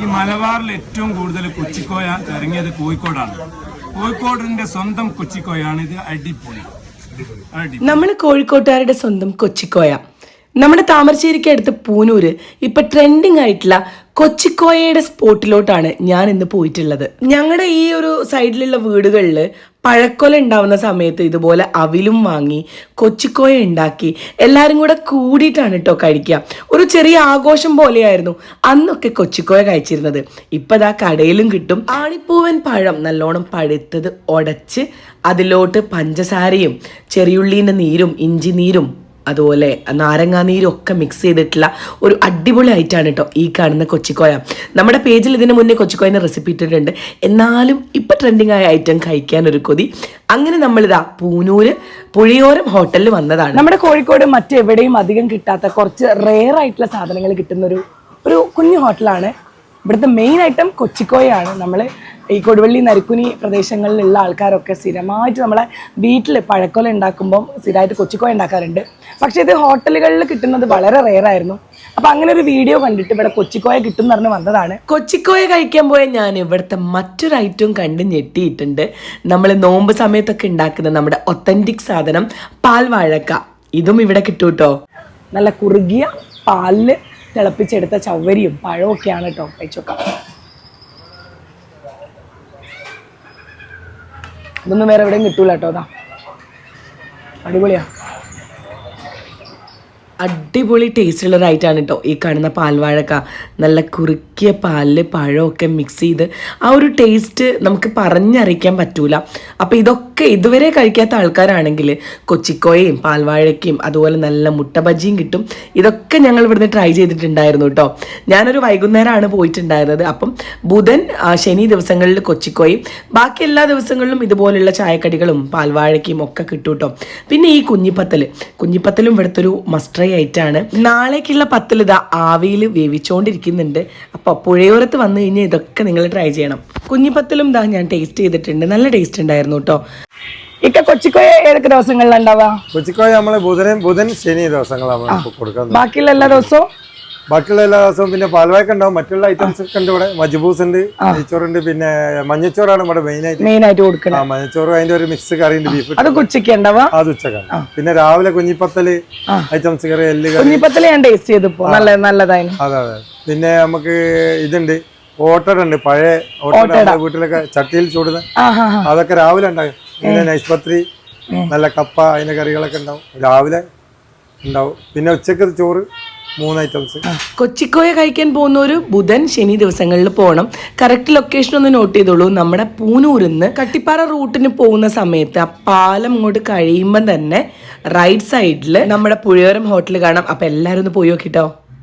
ഈ മലബാറിൽ ഏറ്റവും കൂടുതൽ കൊച്ചിക്കോയ ഇറങ്ങിയത് കോഴിക്കോടാണ്. കോഴിക്കോടിന്റെ സ്വന്തം കൊച്ചിക്കോയാണ് ഇത്. അടിപൊളി. അടി നമ്മൾ കോഴിക്കോട്ടുകാരുടെ സ്വന്തം കൊച്ചിക്കോയ. നമ്മുടെ താമരശ്ശേരിക്ക് അടുത്ത് പൂനൂര്. ഇപ്പൊ ട്രെൻഡിങ് ആയിട്ടുള്ള കൊച്ചിക്കോയയുടെ സ്പോട്ടിലോട്ടാണ് ഞാൻ ഇന്ന് പോയിട്ടുള്ളത്. ഞങ്ങളുടെ ഈ ഒരു സൈഡിലുള്ള വീടുകളിൽ പഴക്കൊല ഉണ്ടാവുന്ന സമയത്ത് ഇതുപോലെ അവിലും വാങ്ങി കൊച്ചിക്കോയ ഉണ്ടാക്കി എല്ലാവരും കൂടെ കൂടിയിട്ടാണ് കേട്ടോ കഴിക്കുക ഒരു ചെറിയ ആഘോഷം പോലെയായിരുന്നു അന്നൊക്കെ കൊച്ചിക്കോയ കഴിച്ചിരുന്നത്. ഇപ്പം ദാ കടയിലും കിട്ടും. ആണിപ്പൂവൻ പഴം നല്ലോണം പഴുത്തത് ഉടച്ച് അതിലോട്ട് പഞ്ചസാരയും ചെറിയുള്ളീന്റെ നീരും ഇഞ്ചി നീരും അതുപോലെ നാരങ്ങാനീരൊക്കെ മിക്സ് ചെയ്തിട്ടുള്ള ഒരു അടിപൊളി ആയിട്ടാണ് കേട്ടോ ഈ കാണുന്ന കൊച്ചിക്കോയ. നമ്മുടെ പേജിൽ ഇതിന് മുന്നേ കൊച്ചിക്കോയന്റെ റെസിപ്പി ഇട്ടിട്ടുണ്ട്. എന്നാലും ഇപ്പം ട്രെൻഡിങ് ആയ ഐറ്റം കഴിക്കാൻ ഒരു കൊതി. അങ്ങനെ നമ്മളിതാ പൂനൂര് പുഴയോരം ഹോട്ടലിൽ വന്നതാണ്. നമ്മുടെ കോഴിക്കോട് മറ്റെവിടെയും അധികം കിട്ടാത്ത കുറച്ച് റെയർ ആയിട്ടുള്ള സാധനങ്ങൾ കിട്ടുന്ന ഒരു ഒരു കുഞ്ഞു ഹോട്ടലാണ് ഇവിടുത്തെ മെയിൻ ഐറ്റം കൊച്ചിക്കോയാണ് നമ്മൾ ഈ കൊടുവള്ളി നരുക്കുനി പ്രദേശങ്ങളിലുള്ള ആൾക്കാരൊക്കെ സ്ഥിരമായിട്ട് നമ്മളെ വീട്ടിൽ പഴക്കൊല ഉണ്ടാക്കുമ്പം സ്ഥിരമായിട്ട് കൊച്ചിക്കോയ ഉണ്ടാക്കാറുണ്ട്. പക്ഷേ ഇത് ഹോട്ടലുകളിൽ കിട്ടുന്നത് വളരെ റെയർ ആയിരുന്നു. അപ്പം അങ്ങനെ ഒരു വീഡിയോ കണ്ടിട്ട് ഇവിടെ കൊച്ചിക്കോയ കിട്ടും പറഞ്ഞ് വന്നതാണ്. കൊച്ചിക്കോയ കഴിക്കാൻ പോയ ഞാൻ ഇവിടുത്തെ മറ്റൊരു ഐറ്റവും കണ്ട് ഞെട്ടിയിട്ടുണ്ട്. നമ്മൾ നോമ്പ് സമയത്തൊക്കെ ഉണ്ടാക്കുന്ന നമ്മുടെ ഒത്തന്റിക് സാധനം പാൽ വാഴക്ക. ഇതും ഇവിടെ കിട്ടും കേട്ടോ നല്ല കുറുകിയ പാലിൽ തിളപ്പിച്ചെടുത്ത ചവരിയും പഴമൊക്കെയാണ് കേട്ടോ. കഴിച്ചോക്കാം ഇതൊന്നും വേറെ എവിടെയും കിട്ടൂല കേട്ടോ അതാ. അടിപൊളിയാ. അടിപൊളി ടേസ്റ്റുള്ള ഐറ്റാണ് കേട്ടോ ഈ കാണുന്ന പാൽവാഴക്ക. നല്ല കുറുക്കിയ പാലിൽ പഴമൊക്കെ മിക്സ് ചെയ്ത് ആ ഒരു ടേസ്റ്റ് നമുക്ക് പറഞ്ഞറിയിക്കാൻ പറ്റൂല. അപ്പോൾ ഇതൊക്കെ ഇതുവരെ കഴിക്കാത്ത ആൾക്കാരാണെങ്കിൽ കൊച്ചിക്കോയയും പാൽവാഴയ്ക്കും അതുപോലെ നല്ല മുട്ട ബജിയും കിട്ടും. ഇതൊക്കെ ഞങ്ങൾ ഇവിടുന്ന് ട്രൈ ചെയ്തിട്ടുണ്ടായിരുന്നു കേട്ടോ ഞാനൊരു വൈകുന്നേരമാണ് പോയിട്ടുണ്ടായിരുന്നത്. അപ്പം ബുധൻ ശനി ദിവസങ്ങളിൽ കൊച്ചിക്കോയും ബാക്കി എല്ലാ ദിവസങ്ങളിലും ഇതുപോലുള്ള ചായക്കടികളും പാൽവാഴയ്ക്കും ഒക്കെ കിട്ടും കേട്ടോ പിന്നെ ഈ കുഞ്ഞിപ്പത്തൽ കുഞ്ഞിപ്പത്തലും ഇവിടുത്തെ ഒരു മസ്റ്റർ ഐറ്റാണ് നാളേക്കുള്ള പത്തലിത ഇതാ ആവിയിൽ വേവിച്ചുകൊണ്ടിരിക്കുന്നുണ്ട് അപ്പോൾ പുഴയോരത്ത് വന്നു കഴിഞ്ഞാൽ ഇതൊക്കെ നിങ്ങൾ ട്രൈ ചെയ്യണം. കുഞ്ഞിപ്പത്തലും ഇതാ ഞാൻ ടേസ്റ്റ് ചെയ്തിട്ടുണ്ട്. നല്ല ടേസ്റ്റ് ഉണ്ടായിരുന്നു കേട്ടോ ഇക്ക കൊച്ചിക്കോയ ഏതൊക്കെ ദിവസങ്ങളിലുണ്ടാവുക? കൊച്ചിക്കോയ നമ്മൾ ബുധനും ബുധൻ ശനി ദിവസങ്ങളാണ് കൊടുക്കുന്നത്. ബാക്കിയുള്ള എല്ലാ ദിവസവും? ബാക്കിയുള്ള എല്ലാ ദിവസവും പിന്നെ പാൽവായ്ക്ക ഉണ്ടാവും. മറ്റുള്ള ഐറ്റംസ് ഒക്കെ ഉണ്ട് ഇവിടെ. മജ്ബൂസ് ഉണ്ട് നെയ്ച്ചോറുണ്ട് പിന്നെ മഞ്ഞച്ചോറാണ് ഇവിടെ മെയിൻ ആയിട്ട്. മെയിൻ ആയിട്ട് കൊടുക്കുന്നത് ആ മഞ്ഞച്ചോറ് അതിന്റെ ഒരു മിക്സ് കറി ഉണ്ട് ബീഫ് അത് ഉച്ചയ്ക്ക് ഉണ്ടാവുക അത് ഉച്ചക്കാണ് പിന്നെ രാവിലെ കുഞ്ഞിപ്പത്തൽ ഐറ്റംസ് കറി എല്ല് കുഞ്ഞിപ്പത്തൽ ഞാൻ ടേസ്റ്റ് ചെയ്തപ്പോ നല്ല നല്ലതായി അതെ അതെ. പിന്നെ നമുക്ക് ഇതുണ്ട്. ഓട്ടട ഉണ്ട് പഴയ ഓട്ടട വീട്ടിലൊക്കെ ചട്ടിയിൽ ചൂടുന്ന. അതൊക്കെ രാവിലെ ഉണ്ടാകും പിന്നെ നൈസ്പത്രി നല്ല കപ്പ അതിന്റെ കറികളൊക്കെ ഉണ്ടാവും. രാവിലെ ഉണ്ടാവും. പിന്നെ ഉച്ചയ്ക്ക് ചോറ്. മൂന്ന് ഐറ്റംസ് കൊച്ചിക്കോയ കഴിക്കാൻ പോകുന്ന ഒരു ബുധൻ ശനി ദിവസങ്ങളിൽ പോകണം കറക്റ്റ് ലൊക്കേഷൻ ഒന്ന് നോട്ട് ചെയ്തോളൂ. നമ്മുടെ പൂനൂരിൽ നിന്ന് കട്ടിപ്പാറ റൂട്ടിന് പോകുന്ന സമയത്ത് ആ പാലം ഇങ്ങോട്ട് കഴിയുമ്പം തന്നെ റൈറ്റ് സൈഡിൽ നമ്മുടെ പുഴയോരം ഹോട്ടൽ കാണാം. അപ്പം എല്ലാവരും ഒന്ന് പോയി നോക്കിട്ടോ.